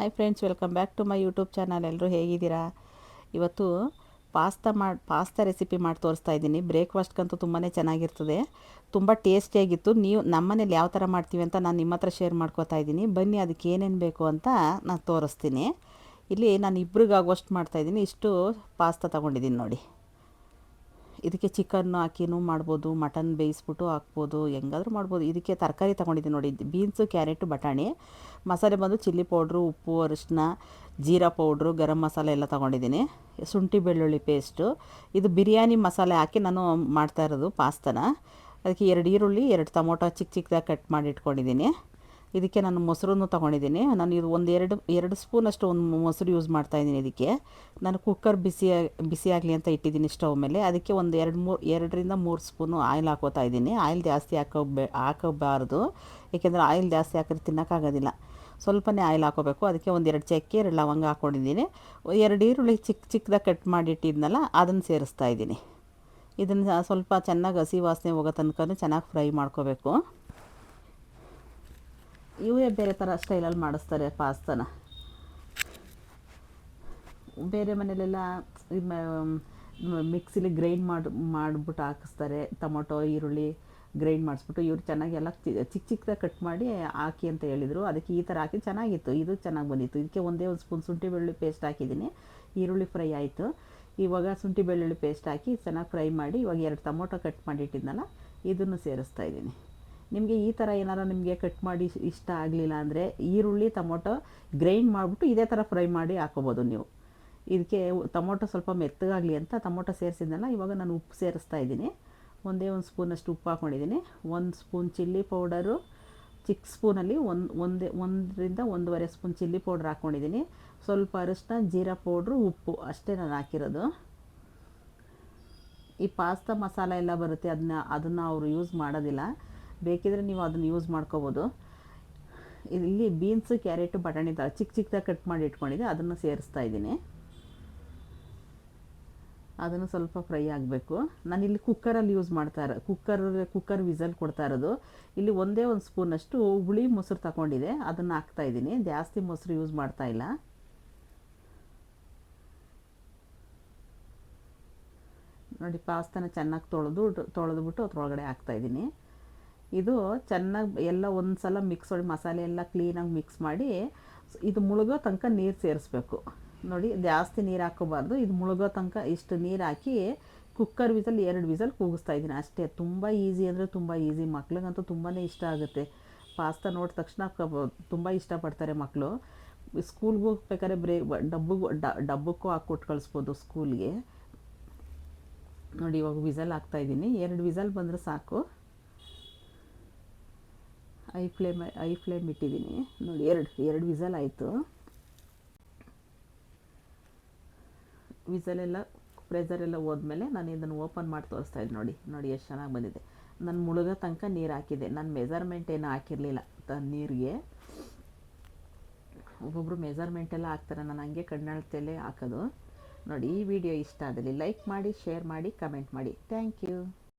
Hi friends welcome back to my YouTube channel ಎಲ್ಲರೂ ಹೇಗಿದ್ದೀರಾ? ಇವತ್ತು ಪಾಸ್ತಾ ಮಾಡಿ ಪಾಸ್ತಾ ರೆಸಿಪಿ ಮಾಡಿ ತೋರಿಸ್ತಾ ಇದ್ದೀನಿ. ಬ್ರೇಕ್ಫಾಸ್ಟ್ಗಂತೂ ತುಂಬಾ ಚೆನ್ನಾಗಿರ್ತದೆ. ತುಂಬ ಟೇಸ್ಟಿಯಾಗಿತ್ತು ನೀವು ನಮ್ಮನೇಲಿ ಯಾವ ಥರ ಮಾಡ್ತೀವಿ ಅಂತ ನಾನು ನಿಮ್ಮ ಹತ್ರ ಶೇರ್ ಮಾಡ್ಕೋತಾ ಇದ್ದೀನಿ. ಬನ್ನಿ, ಅದಕ್ಕೆ ಏನೇನು ಬೇಕು ಅಂತ ನಾನು ತೋರಿಸ್ತೀನಿ. ಇಲ್ಲಿ ನಾನು ಇಬ್ರಿಗಾಗುವಷ್ಟು ಮಾಡ್ತಾಯಿದ್ದೀನಿ ಇಷ್ಟು ಪಾಸ್ತಾ ತೊಗೊಂಡಿದ್ದೀನಿ ನೋಡಿ. ಇದಕ್ಕೆ ಚಿಕನ್ ಹಾಕಿನೂ ಮಾಡ್ಬೋದು, ಮಟನ್ ಬೇಯಿಸ್ಬಿಟ್ಟು ಹಾಕ್ಬೋದು, ಹೆಂಗಾದ್ರೂ ಮಾಡ್ಬೋದು. ಇದಕ್ಕೆ ತರಕಾರಿ ತೊಗೊಂಡಿದ್ದೀನಿ ನೋಡಿ, ಬೀನ್ಸು, ಕ್ಯಾರೆಟು, ಬಟಾಣಿ, ಮಸಾಲೆ ಬಂದು ಚಿಲ್ಲಿ ಪೌಡ್ರು, ಉಪ್ಪು ಅರಿಶಿನ ಜೀರಾ ಪೌಡ್ರು, ಗರಂ ಮಸಾಲೆ ಎಲ್ಲ ತೊಗೊಂಡಿದ್ದೀನಿ. ಶುಂಠಿ, ಬೆಳ್ಳುಳ್ಳಿ ಪೇಸ್ಟು. ಇದು ಬಿರಿಯಾನಿ ಮಸಾಲೆ ಹಾಕಿ ನಾನು ಮಾಡ್ತಾ ಇರೋದು ಪಾಸ್ತಾನ. ಅದಕ್ಕೆ ಎರಡು ಈರುಳ್ಳಿ, ಎರಡು ಟೊಮೊಟೊ ಚಿಕ್ಕ ಚಿಕ್ಕದಾಗಿ ಕಟ್ ಮಾಡಿ ಇಟ್ಕೊಂಡಿದ್ದೀನಿ. ಇದಕ್ಕೆ ನಾನು ಮೊಸರನ್ನು ತೊಗೊಂಡಿದ್ದೀನಿ. ನಾನು ಇದು ಒಂದು ಎರಡು ಎರಡು ಸ್ಪೂನಷ್ಟು ಒಂದು ಮೊಸರು ಯೂಸ್ ಮಾಡ್ತಾಯಿದ್ದೀನಿ ಇದಕ್ಕೆ. ನಾನು ಕುಕ್ಕರ್ ಬಿಸಿ ಬಿಸಿ ಆಗಲಿ ಅಂತ ಇಟ್ಟಿದ್ದೀನಿ ಸ್ಟವ್ ಮೇಲೆ. ಅದಕ್ಕೆ ಒಂದು ಎರಡು ಮೂರು ಎರಡರಿಂದ ಮೂರು ಸ್ಪೂನು ಆಯಿಲ್ ಹಾಕೋತಾ ಇದ್ದೀನಿ. ಆಯಿಲ್ ಜಾಸ್ತಿ ಹಾಕೋಬೇ ಹಾಕಬಾರ್ದು. ಏಕೆಂದರೆ ಆಯಿಲ್ ಜಾಸ್ತಿ ಹಾಕಿದ್ರೆ ತಿನ್ನೋಕ್ಕಾಗೋದಿಲ್ಲ ಸ್ವಲ್ಪನೇ ಆಯಿಲ್ ಹಾಕೋಬೇಕು. ಅದಕ್ಕೆ ಒಂದು ಎರಡು ಚಕ್ಕೆ ಎರಡು ಲವಂಗ ಹಾಕ್ಕೊಂಡಿದ್ದೀನಿ ಎರಡು ಈರುಳ್ಳಿ ಚಿಕ್ಕ ಚಿಕ್ಕದಾಗಿ ಕಟ್ ಮಾಡಿಟ್ಟಿದ್ನಲ್ಲ ಅದನ್ನು ಸೇರಿಸ್ತಾ ಇದ್ದೀನಿ. ಇದನ್ನು ಸ್ವಲ್ಪ ಚೆನ್ನಾಗಿ ಹಸಿ ವಾಸನೆ ಹೋಗೋ ತನಕ ಚೆನ್ನಾಗಿ ಫ್ರೈ ಮಾಡ್ಕೋಬೇಕು. ಇವೇ ಬೇರೆ ಥರ ಸ್ಟೈಲಲ್ಲಿ ಮಾಡಿಸ್ತಾರೆ ಪಾಸ್ತಾನ. ಬೇರೆ ಮನೇಲೆಲ್ಲ ಮಿಕ್ಸಿಲಿ ಗ್ರೈಂಡ್ ಮಾಡಿ, ಮಾಡಿಬಿಟ್ಟು ಹಾಕಿಸ್ತಾರೆ, ಟೊಮೊಟೊ, ಈರುಳ್ಳಿ ಗ್ರೈಂಡ್ ಮಾಡಿಸ್ಬಿಟ್ಟು ಇವ್ರು ಚೆನ್ನಾಗಿ ಎಲ್ಲ ಚಿಕ್ಕ ಚಿಕ್ಕದಾಗಿ ಕಟ್ ಮಾಡಿ ಹಾಕಿ ಅಂತ ಹೇಳಿದರು. ಅದಕ್ಕೆ ಈ ಥರ ಹಾಕಿ ಚೆನ್ನಾಗಿತ್ತು. ಇದು ಚೆನ್ನಾಗಿ ಬಂದಿತ್ತು. ಇದಕ್ಕೆ ಒಂದೇ ಒಂದು ಸ್ಪೂನ್ ಶುಂಠಿ ಬೆಳ್ಳುಳ್ಳಿ ಪೇಸ್ಟ್ ಹಾಕಿದ್ದೀನಿ. ಈರುಳ್ಳಿ ಫ್ರೈ ಆಯಿತು. ಇವಾಗ ಶುಂಠಿ ಬೆಳ್ಳುಳ್ಳಿ ಪೇಸ್ಟ್ ಹಾಕಿ ಚೆನ್ನಾಗಿ ಫ್ರೈ ಮಾಡಿ ಇವಾಗ ಎರಡು ಟೊಮೊಟೊ ಕಟ್ ಮಾಡಿಟ್ಟಿದ್ನಲ್ಲ ಇದನ್ನು ಸೇರಿಸ್ತಾ ಇದ್ದೀನಿ. ನಿಮಗೆ ಈ ಥರ ಏನಾರು ನಿಮಗೆ ಕಟ್ ಮಾಡಿ ಇಷ್ಟ ಆಗಲಿಲ್ಲ ಅಂದರೆ ಈರುಳ್ಳಿ, ಟೊಮೊಟೊ ಗ್ರೈಂಡ್ ಮಾಡಿಬಿಟ್ಟು ಇದೇ ಥರ ಫ್ರೈ ಮಾಡಿ ಹಾಕೋಬೋದು ನೀವು. ಇದಕ್ಕೆ ಟೊಮೊಟೊ ಸ್ವಲ್ಪ ಮೆತ್ತಗಾಗಲಿ ಅಂತ ಟೊಮೊಟೊ ಸೇರಿಸಿದ್ನಲ್ಲ, ಇವಾಗ ನಾನು ಉಪ್ಪು ಸೇರಿಸ್ತಾ ಇದ್ದೀನಿ. ಒಂದೇ ಒಂದು ಸ್ಪೂನಷ್ಟು ಉಪ್ಪು ಹಾಕ್ಕೊಂಡಿದ್ದೀನಿ ಒಂದು ಸ್ಪೂನ್ ಚಿಲ್ಲಿ ಪೌಡರು ಚಿಕ್ಕ ಸ್ಪೂನಲ್ಲಿ ಒಂದು, ಒಂದೇ, ಒಂದರಿಂದ ಒಂದೂವರೆ ಸ್ಪೂನ್ ಚಿಲ್ಲಿ ಪೌಡ್ರ್ ಹಾಕ್ಕೊಂಡಿದ್ದೀನಿ ಸ್ವಲ್ಪ ಅರಿಶಿನ ಜೀರಾ ಪೌಡ್ರು, ಉಪ್ಪು ಅಷ್ಟೇ ನಾನು ಹಾಕಿರೋದು. ಈ ಪಾಸ್ತಾ ಮಸಾಲ ಎಲ್ಲ ಬರುತ್ತೆ ಅದನ್ನ ಅದನ್ನು ಅವರು ಯೂಸ್ ಮಾಡೋದಿಲ್ಲ. ಬೇಕಿದ್ರೆ ನೀವು ಅದನ್ನು ಯೂಸ್ ಮಾಡ್ಕೋಬೋದು. ಇಲ್ಲಿ ಬೀನ್ಸು ಕ್ಯಾರೆಟು ಬಟಾಣಿ ಥರ ಚಿಕ್ಕ ಚಿಕ್ಕದಾಗಿ ಕಟ್ ಮಾಡಿ ಇಟ್ಕೊಂಡಿದ್ದೆ, ಅದನ್ನು ಸೇರಿಸ್ತಾ ಇದ್ದೀನಿ. ಅದನ್ನು ಸ್ವಲ್ಪ ಫ್ರೈ ಆಗಬೇಕು. ನಾನು ಇಲ್ಲಿ ಕುಕ್ಕರಲ್ಲಿ ಯೂಸ್ ಮಾಡ್ತಾ ಇರೋ ಕುಕ್ಕರ್ ಕುಕ್ಕರ್ ವಿಸಲ್ ಕೊಡ್ತಾ ಇರೋದು. ಇಲ್ಲಿ ಒಂದೇ ಒಂದು ಸ್ಪೂನಷ್ಟು ಹುಳಿ ಮೊಸರು ತಗೊಂಡಿದೆ, ಅದನ್ನು ಹಾಕ್ತಾ ಇದ್ದೀನಿ. ಜಾಸ್ತಿ ಮೊಸರು ಯೂಸ್ ಮಾಡ್ತಾ ಇಲ್ಲ. ನೋಡಿ, ಪಾಸ್ತಾನ ಚೆನ್ನಾಗಿ ತೊಳೆದು, ತೊಳೆದ್ಬಿಟ್ಟು ಅದ್ರೊಳಗಡೆ ಹಾಕ್ತಾಯಿದ್ದೀನಿ ಇದು ಚೆನ್ನಾಗಿ ಎಲ್ಲ ಒಂದು ಸಲ ಮಿಕ್ಸ್ ಮಾಡಿ ಮಸಾಲೆ ಎಲ್ಲ ಕ್ಲೀನಾಗಿ ಮಿಕ್ಸ್ ಮಾಡಿ, ಇದು ಮುಳುಗೋ ತನಕ ನೀರು ಸೇರಿಸ್ಬೇಕು. ನೋಡಿ, ಜಾಸ್ತಿ ನೀರು ಹಾಕೋಬಾರ್ದು ಇದು ಮುಳುಗೋ ತನಕ ಇಷ್ಟು ನೀರು ಹಾಕಿ ಕುಕ್ಕರ್ ವಿಸಲ್ ಎರಡು ವಿಸಲ್ ಕೂಗಿಸ್ತಾ ಇದ್ದೀನಿ. ಅಷ್ಟೇ, ತುಂಬ ಈಸಿ ಅಂದರೆ ತುಂಬ ಈಸಿ ಮಕ್ಳಿಗಂತೂ ತುಂಬಾ ಇಷ್ಟ ಆಗುತ್ತೆ. ಪಾಸ್ತಾ ನೋಡಿದ ತಕ್ಷಣ ತುಂಬ ಇಷ್ಟಪಡ್ತಾರೆ ಮಕ್ಕಳು ಸ್ಕೂಲ್ಗೆ ಹೋಗ್ಬೇಕಾದ್ರೆ ಬ್ರೇ ಡಬ್ಬಿಗೂ ಡಬ್ಬಕ್ಕೂ ಹಾಕ್ಕೊಟ್ಟು ಕಳಿಸ್ಬೋದು ಸ್ಕೂಲ್ಗೆ ನೋಡಿ, ಇವಾಗ ವಿಸಲ್ ಹಾಕ್ತಾಯಿದ್ದೀನಿ ಎರಡು ವಿಸಲ್ ಬಂದರೆ ಸಾಕು. ಐ ಫ್ಲೇಮ್ ಐ ಫ್ಲೇಮ್ ಇಟ್ಟಿದ್ದೀನಿ. ನೋಡಿ, ಎರಡು ಎರಡು ವಿಸಲ್ ಆಯಿತು. ವಿಸಲೆಲ್ಲ ಪ್ರೆಸರೆಲ್ಲ ಹೋದ್ಮೇಲೆ ನಾನು ಇದನ್ನು ಓಪನ್ ಮಾಡಿ ತೋರಿಸ್ತಾ ಇದ್ದೆ ನೋಡಿ. ನೋಡಿ, ಎಷ್ಟು ಚೆನ್ನಾಗಿ ಬಂದಿದೆ. ನಾನು ಮುಳುಗೋ ತನಕ ನೀರು ಹಾಕಿದೆ ನಾನು ಮೆಜರ್ಮೆಂಟ್ ಏನು ಹಾಕಿರಲಿಲ್ಲ. ತ, ನೀರಿಗೆ. ಒಬ್ಬೊಬ್ಬರು ಮೆಜರ್ಮೆಂಟ್ ಎಲ್ಲ ಹಾಕ್ತಾರೆ. ನಾನು ಹಂಗೆ ಕಣ್ಣಳ್ತಲ್ಲೇ ಹಾಕೋದು. ನೋಡಿ, ಈ ವಿಡಿಯೋ ಇಷ್ಟ ಆದಲ್ಲಿ ಲೈಕ್ ಮಾಡಿ ಶೇರ್ ಮಾಡಿ ಕಮೆಂಟ್ ಮಾಡಿ. Thank you